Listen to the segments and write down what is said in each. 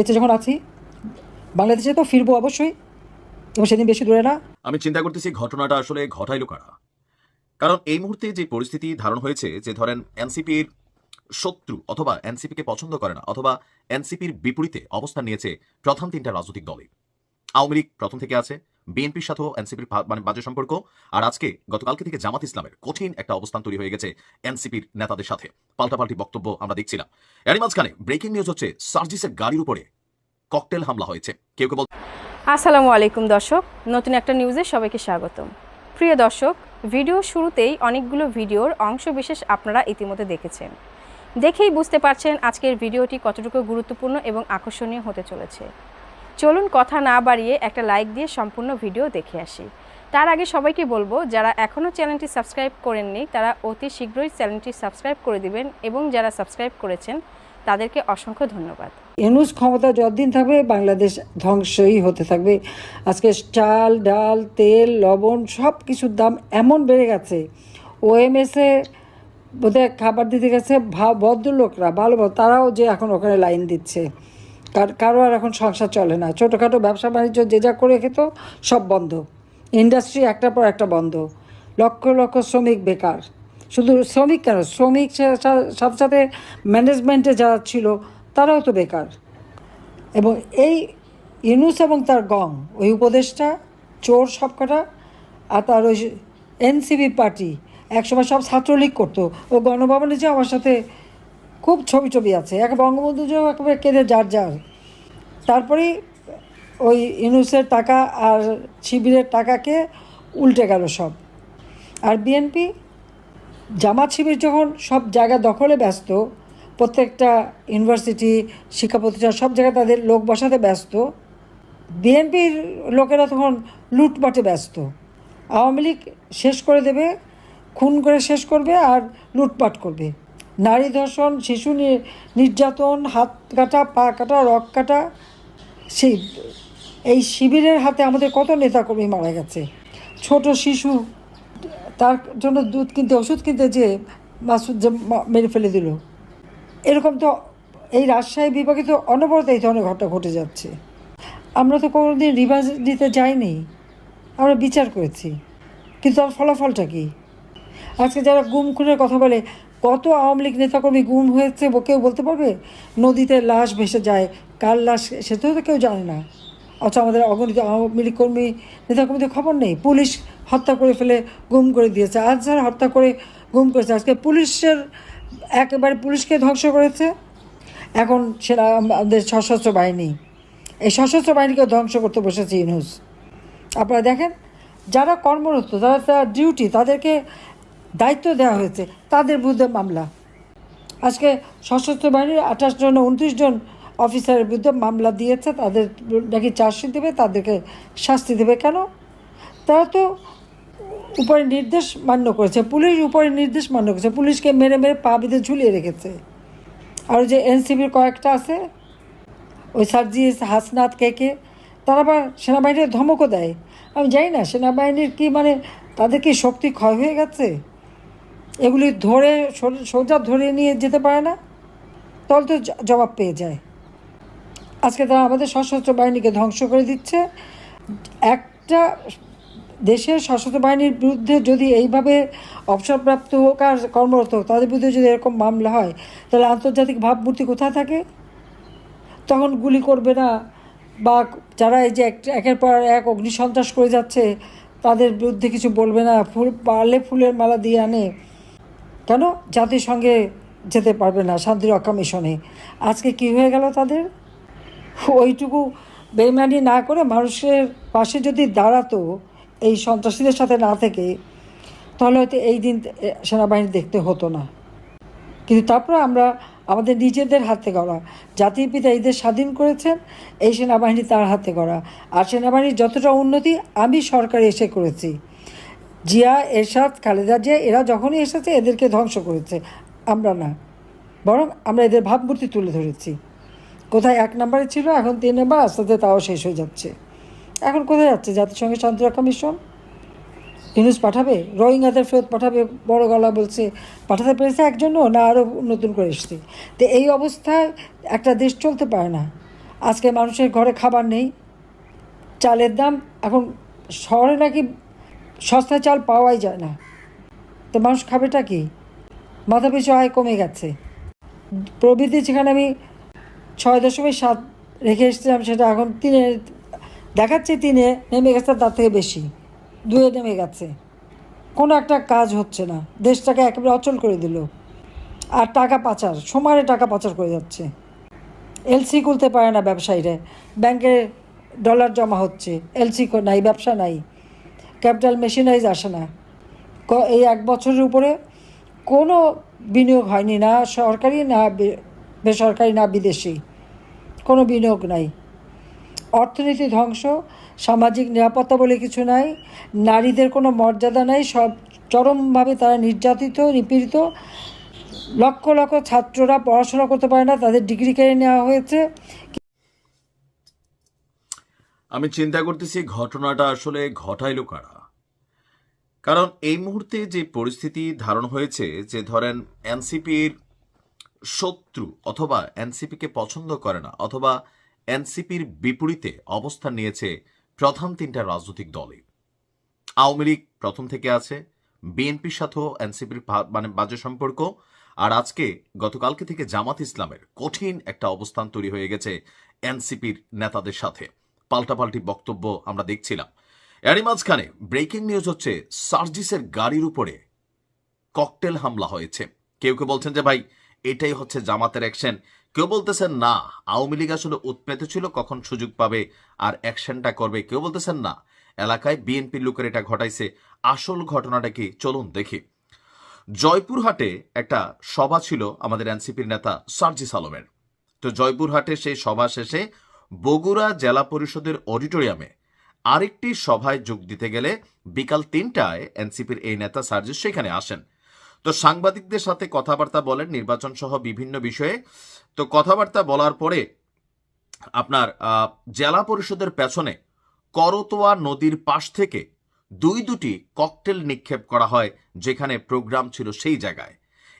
বেঁচে যখন আছি, বাংলাদেশে তো ফিরবো অবশ্যই, এবং সেদিন বেশি দূরে না। আমি চিন্তা করতেছি ঘটনাটা আসলে ঘটাইলো কারা। কারণ এই মুহূর্তে যে পরিস্থিতি ধারণ হয়েছে, যে ধরেন এনসিপির শত্রু অথবা এনসিপিকে পছন্দ করে না, অথবা এনসিপির বিপরীতে অবস্থান নিয়েছে প্রথম তিনটা রাজনৈতিক দলে আওয়ামী লীগ প্রথম থেকে আছে বিএনপির সাথেও এনসিপির মানে বাজে সম্পর্ক। আর আজকে গতকালকে থেকে জামাত ইসলামের কঠিন একটা অবস্থান তৈরি হয়ে গেছে এনসিপির নেতাদের সাথে। পাল্টাপাল্টি বক্তব্য আমরা দেখছিলাম। এরই মাঝখানে ব্রেকিং নিউজ হচ্ছে, সার্জিসের গাড়ির উপরে ককটেল হামলা হয়েছে। কেউ কেউ আসসালামু আলাইকুম দর্শক, নতুন একটা নিউজে সবাইকে স্বাগতম। প্রিয় দর্শক ভিডিও শুরুতেই অনেকগুলো ভিডিওর অংশ বিশেষ আপনারা ইতিমধ্যে দেখেছেন। দেখেই বুঝতে পারছেন আজকের ভিডিওটি কতটুকু গুরুত্বপূর্ণ এবং আকর্ষণীয় হতে চলেছে। চলুন কথা না বাড়িয়ে একটা লাইক দিয়ে সম্পূর্ণ ভিডিও দেখে আসি। তার আগে সবাইকে বলব, যারা এখনও চ্যানেলটি সাবস্ক্রাইব করেননি, তারা অতি শীঘ্রই চ্যানেলটি সাবস্ক্রাইব করে দিবেন এবং যারা সাবস্ক্রাইব করেছেন, তাদেরকে অসংখ্য ধন্যবাদ। এনুস ক্ষমতা যতদিন থাকবে, বাংলাদেশ ধ্বংসই হতে থাকবে। আজকে চাল, ডাল, তেল, লবণ সব কিছুর দাম এমন বেড়ে গেছে। ওএমএসে বোধহয় খাবার দিতে গেছে ভদ্রলোকরা ভালো তারাও যে এখন ওখানে লাইন দিচ্ছে। কার, কারও আর এখন সংসার চলে না। ছোটোখাটো ব্যবসা বাণিজ্য যে যা করে খেত, সব বন্ধ। ইন্ডাস্ট্রি একটার পর একটা বন্ধ। লক্ষ লক্ষ শ্রমিক বেকার। শুধু শ্রমিক কেন? শ্রমিক সে- সা- সাথে সাথে ম্যানেজমেন্টে যারা ছিল, তারাও তো বেকার। এবং এই ইউনুস এবং তার গং, ওই উপদেশটা চোর সবকটা, আর তার ওই এনসিবি পার্টি, একসময় সব ছাত্রলীগ করতো। ও গণভবনে যে আমার সাথে খুব ছবি ছবি আছে, এক বঙ্গবন্ধু যে একেবারে কেঁদে যার যার। তারপরে ওই ইউনুসের টাকা আর শিবিরের টাকাকে উল্টে গেল সব। আর বিএনপি, জামাত শিবির যখন সব জায়গা দখলে ব্যস্ত, প্রত্যেকটা ইউনিভার্সিটি, শিক্ষা প্রতিষ্ঠান সব জায়গায় তাদের লোক বসাতে ব্যস্ত, বিএনপির লোকেরা তখন লুটপাটে ব্যস্ত। আওয়ামী লীগ শেষ করে দেবে, খুন করে শেষ করবে আর লুটপাট করবে। নারী ধর্ষণ শিশু নির্যাতন, হাত কাটা, পা কাটা রক কাটা, সেই এই শিবিরের হাতে আমাদের কত নেতাকর্মী মারা গেছে। ছোট শিশু, তার জন্য দুধ কিনতে, ওষুধ কিনতে যে মাসুদ যে মেরে ফেলে দিল। এরকম তো এই রাজশাহী বিভাগে তো অনবরত এই ধরনের ঘটনা ঘটে যাচ্ছে। আমরা তো কোনোদিন রিভার্স দিতে যাইনি। আমরা বিচার করেছি। কিন্তু তার ফলাফলটা কি? আজকে যারা গুম খুনের কথা বলে কত আওয়ামী লীগ নেতাকর্মী গুম হয়েছে কেউ বলতে পারবে? নদীতে লাশ ভেসে যায়, কার লাশ সেটাও তো কেউ জানে না। অথচ আমাদের অগণিত আওয়ামী লীগ কর্মী, নেতাকর্মীদের খবর নেই। পুলিশ হত্যা করে ফেলে, গুম করে দিয়েছে। আজ যারা হত্যা করে গুম করেছে, আজকে পুলিশের একেবারে পুলিশকে ধ্বংস করেছে। এখন সেটা আমাদের সশস্ত্র বাহিনী। এই সশস্ত্র বাহিনীকে ধ্বংস করতে বসেছে ইউনুস। আপনারা দেখেন, যারা কর্মরত, যারা তার ডিউটি তাদেরকে দায়িত্ব দেওয়া হয়েছে, তাদের বিরুদ্ধে মামলা। আজকে সশস্ত্র বাহিনীর আঠাশ জন উনত্রিশ জন অফিসারের বিরুদ্ধে মামলা দিয়েছে, তাদের নাকি চার্জশিট দেবে, তাদেরকে শাস্তি দেবে কেন? তারা তো উপরে নির্দেশ মান্য করেছে, পুলিশ উপরে নির্দেশ মান্য করেছে, পুলিশকে মেরে মেরে পা বেঁধে ঝুলিয়ে রেখেছে। আর যে এনসিবির কয়েকটা আছে, ওই সার্জিস হাসনাত কে কে, তারা আবার সেনাবাহিনীর ধমকও দেয়। আমি জানি না, সেনাবাহিনীর কি মানে তাদের কি শক্তি ক্ষয় হয়ে গেছে? এগুলি ধরে সোজা ধরে নিয়ে যেতে পারে না তাহলে তো জবাব পেয়ে যায়। আজকে তারা আমাদের সশস্ত্র বাহিনীকে ধ্বংস করে দিচ্ছে। একটা দেশের সশস্ত্র বাহিনীর বিরুদ্ধে যদি এইভাবে অবসরপ্রাপ্ত হোক আর কর্মরত, তাদের বিরুদ্ধে যদি এরকম মামলা হয়, তাহলে আন্তর্জাতিক ভাবমূর্তি কোথায় থাকে? তখন গুলি করবে না, বা যারা এই যে এক- একের পর এক অগ্নিসন্ত্রাস করে যাচ্ছে, তাদের বিরুদ্ধে কিছু বলবে না। ফুল পারলে ফুলের মালা দিয়ে আনে। কেন? জাতিসংঘে যেতে পারবে না শান্তি রক্ষা মিশনে আজকে কি হয়ে গেল তাদের? ওইটুকু বেইমানি না করে মানুষের পাশে যদি দাঁড়াতো এই সন্ত্রাসীদের সাথে না থেকে, তাহলে হয়তো এই দিন সেনাবাহিনী দেখতে হতো না। কিন্তু তারপরে আমরা আমাদের নিজেদের হাতে গড়া। জাতির পিতা ঈদের স্বাধীন করেছেন, এই সেনাবাহিনী তার হাতে গড়া। আর সেনাবাহিনীর যতটা উন্নতি আমি সরকারে এসে করেছি। জিয়া, এরশাদ, খালেদা জিয়া, এরা যখনই এসেছে এদেরকে ধ্বংস করেছে। আমরা না। বরং আমরা এদের ভাবমূর্তি তুলে ধরেছি। কোথায় এক নম্বরে ছিল, এখন তিন নম্বর, আস্তে আস্তে তাও শেষ হয়ে যাচ্ছে। এখন কোথায় যাচ্ছে? জাতিসংঘের শান্তিরক্ষা মিশন? নিউজ পাঠাবে? রোহিঙ্গাদের ফেরত পাঠাবে? বড় গলা বলছে, পাঠাতে পেরেছে একজনও না আরও নতুন করে এসছে? তো এই অবস্থায় একটা দেশ চলতে পারে না। আজকে মানুষের ঘরে খাবার নেই। চালের দাম এখন শহরে নাকি সস্তা চাল পাওয়াই যায় না। তো মানুষ খাবেটা কি? মাথা পিছু আয় কমে গেছে। প্রবৃদ্ধি যেখানে আমি ছয় দশমিক সাত রেখে এসেছিলাম, সেটা এখন তিনে, দেখাচ্ছে তিনে নেমে গেছে, তার থেকে বেশি। দুয়ে নেমে গেছে। কোনো একটা কাজ হচ্ছে না। দেশটাকে একেবারে অচল করে দিল। আর টাকা পাচার সমানে টাকা পাচার করে যাচ্ছে। এলসি খুলতে পারে না ব্যবসায়ীরা। ব্যাংকে ডলার জমা হচ্ছে। এলসি নাই, ব্যবসা নাই। ক্যাপিটাল মেশিনারিজ আসে না। এই এক বছরের উপরে কোনো বিনিয়োগ হয়নি, না সরকারি, না বেসরকারি, না বিদেশি। কোনো বিনিয়োগ নাই। অর্থনীতি ধ্বংস, সামাজিক নিরাপত্তা বলে কিছু নাই, নারীদের কোনো মর্যাদা নাই, সব চরমভাবে তারা নির্যাতিত, নিপীড়িত। লক্ষ লক্ষ ছাত্ররা পড়াশোনা করতে পারে না, তাদের ডিগ্রি কেড়ে নেওয়া হয়েছে। আমি চিন্তা করতেছি ঘটনাটা আসলে ঘটাইল কারা। কারণ এই মুহূর্তে যে পরিস্থিতি ধারণ হয়েছে, যে ধরেন এনসিপির শত্রু অথবা এনসিপিকে পছন্দ করে না, অথবা এনসিপির বিপরীতে অবস্থান নিয়েছে প্রধান তিনটা রাজনৈতিক দলে আওয়ামী লীগ প্রথম থেকে আছে, বিএনপির সাথেও এনসিপির মানে বাজে সম্পর্ক, আর আজকে গতকালকে থেকে জামাত ইসলামের কঠিন একটা অবস্থান তৈরি হয়ে গেছে এনসিপির নেতাদের সাথে। পাল্টাপাল্টি বক্তব্য আমরা দেখছিলাম। এরই মাঝখানে ব্রেকিং নিউজ হচ্ছে, সার্জিসের গাড়ির উপরে ককটেল হামলা হয়েছে। কেউ কেউ বলছেন যে, ভাই, এটাই হচ্ছে জামাতের অ্যাকশন। কেউ বলতেছেন, না, আওয়ামী লীগ আসলে উৎপেত ছিল, কখন সুযোগ পাবে আর অ্যাকশনটা করবে? কেউ বলতেছেন, না, এলাকায় বিএনপির লোকের এটা ঘটাইছে, আসল ঘটনাটা কি? চলুন দেখি। জয়পুরহাটে একটা সভা ছিল আমাদের এনসিপির নেতা সার্জিস আলমের। তো জয়পুরহাটে সেই সভা শেষে বগুড়া জেলা পরিষদের অডিটোরিয়ামে আরেকটি সভায় যোগ দিতে গেলে বিকাল তিনটায় এনসিপির এই নেতা সার্জিস সেখানে আসেন। তো সাংবাদিকদের সাথে কথাবার্তা বলেন নির্বাচন সহ বিভিন্ন বিষয়ে। তো কথাবার্তা বলার পরে আপনার জেলা পরিষদের পেছনে করতোয়া নদীর পাশ থেকে দুই দুটি ককটেল নিক্ষেপ করা হয় যেখানে প্রোগ্রাম ছিল সেই জায়গায়।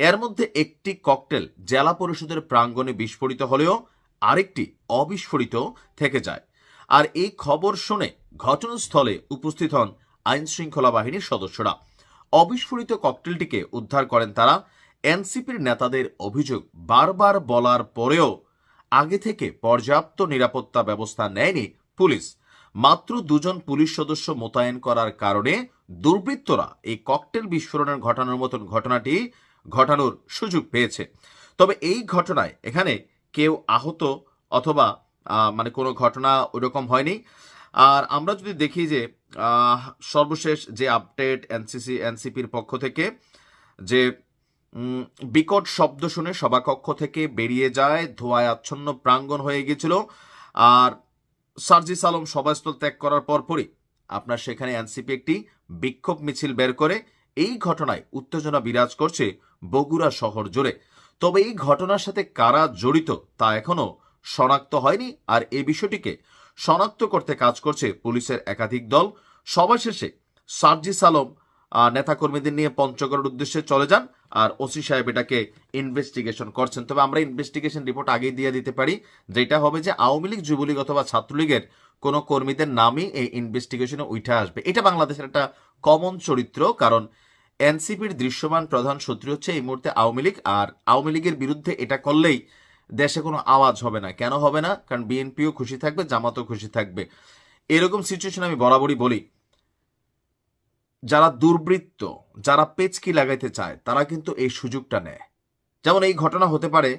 এর মধ্যে একটি ককটেল জেলা পরিষদের প্রাঙ্গণে বিস্ফোরিত হলেও আরেকটি অবিস্ফোরিত থেকে যায়। আর এই খবর শুনে ঘটনাস্থলে উপস্থিত হন আইন শৃঙ্খলা বাহিনীর সদস্যরা। অবিস্ফোরিত ককটেলটিকে উদ্ধার করেন তারা। এনসিপির নেতাদের অভিযোগ বারবার বলার পরেও আগে থেকে পর্যাপ্ত নিরাপত্তা ব্যবস্থা নেয়নি পুলিশ। মাত্র দুজন পুলিশ সদস্য মোতায়েন করার কারণে দুর্বৃত্তরা এই ককটেল বিস্ফোরণের ঘটানোর মতন ঘটনাটি ঘটানোর সুযোগ পেয়েছে। তবে এই ঘটনায় এখানে কেউ আহত অথবা মানে কোনো ঘটনা ওইরকম হয়নি। আর আমরা যদি দেখি যে সর্বশেষ যে আপডেট এনসিসি, এনসিপির পক্ষ থেকে যে বিকট শব্দ শুনে সভাকক্ষ থেকে বেরিয়ে যায়, ধোঁয়ায় আচ্ছন্ন প্রাঙ্গণ হয়ে গিয়েছিল। আর সার্জিস আলম সভাস্থল ত্যাগ করার পরপরই আপনার সেখানে এনসিপি একটি বিক্ষোভ মিছিল বের করে। এই ঘটনায় উত্তেজনা বিরাজ করছে বগুড়া শহর জুড়ে। তবে এই ঘটনার সাথে কারা জড়িত তা এখনও শনাক্ত হয়নি আর এই বিষয়টিকে শনাক্ত করতে কাজ করছে পুলিশের একাধিক দল। সভা শেষে সার্জিস আলম আহ, নেতাকর্মীদের নিয়ে পঞ্চগড়ের উদ্দেশ্যে চলে যান আর ওসি সাহেব এটাকে ইনভেস্টিগেশন করছেন। তবে আমরা ইনভেস্টিগেশন রিপোর্ট আগেই দিয়ে দিতে পারি যেটা হবে যে আওয়ামী লীগ যুবলীগ অথবা ছাত্রলীগের কোনো কর্মীদের নামই এই ইনভেস্টিগেশনে উঠে আসবে। এটা বাংলাদেশের একটা কমন চরিত্র কারণ এনসিপির দৃশ্যমান প্রধান শত্রু হচ্ছে এই মুহূর্তে আওয়ামী লীগ, আর আওয়ামী লীগের বিরুদ্ধে এটা করলেই দেশে কোনো আওয়াজ হবে না। কেন হবে না? কারণ বিএনপিও খুশি থাকবে, জামাতও খুশি থাকবে। এরকম সিচুয়েশন আমি বরাবরই বলি। যারা দুর্বৃত্ত, যারা পেচকি লাগাইতে চায়, তারা কিন্তু এই সুযোগটা নেয়। যেমন এই ঘটনা হতে পারে,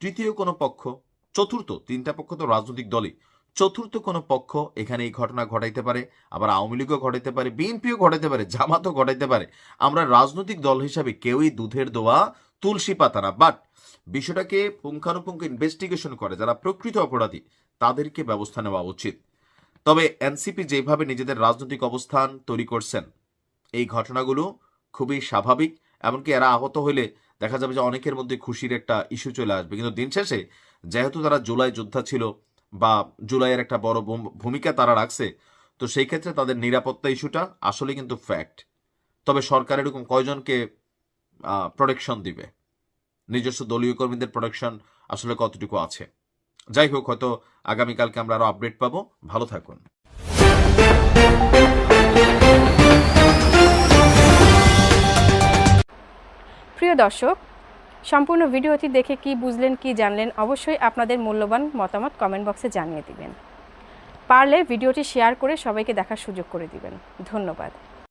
তৃতীয় কোনো পক্ষ, চতুর্থ, তিনটা পক্ষ তো রাজনৈতিক দলই। চতুর্থ কোনো পক্ষ এখানে এই ঘটনা ঘটাইতে পারে, আবার আওয়ামী লীগও ঘটাইতে পারে, বিএনপিও ঘটাইতে পারে, জামাতও ঘটাইতে পারে। আমরা রাজনৈতিক দল হিসাবে কেউই দুধের দোয়া, তুলসী পাতা না। বাট বিষয়টাকে পুঙ্খানুপুঙ্খ ইনভেস্টিগেশন করে, যারা প্রকৃত অপরাধী, তাদেরকে ব্যবস্থা নেওয়া উচিত। তবে এনসিপি যেভাবে নিজেদের রাজনৈতিক অবস্থান তৈরি করছেন, এই ঘটনাগুলো খুবই স্বাভাবিক। এমনকি এরা আহত হলে দেখা যাবে যে অনেকের মধ্যে খুশির একটা ইস্যু চলে আসবে। কিন্তু দিন শেষে, যেহেতু তারা জুলাই যোদ্ধা ছিল বা জুলাইয়ের একটা বড় ভূমিকা তারা রাখছে, তো সেই ক্ষেত্রে তাদের নিরাপত্তা ইস্যুটা আসলে কিন্তু ফ্যাক্ট তবে সরকার এরকম কয়জনকে প্রোটেকশন দিবে? নিজস্ব দলীয় কর্মীদের প্রোটেকশন আসলে কতটুকু আছে? যাই হোক, হয়তো আগামীকালকে আমরা আরও আপডেট পাবো। ভালো থাকুন। প্রিয় দর্শক সম্পূর্ণ ভিডিওটি দেখে কি বুঝলেন, কি জানলেন, অবশ্যই আপনাদের মূল্যবান মতামত কমেন্ট বক্সে জানিয়ে দিবেন। পারলে ভিডিওটি শেয়ার করে সবাইকে দেখার সুযোগ করে দিবেন। ধন্যবাদ।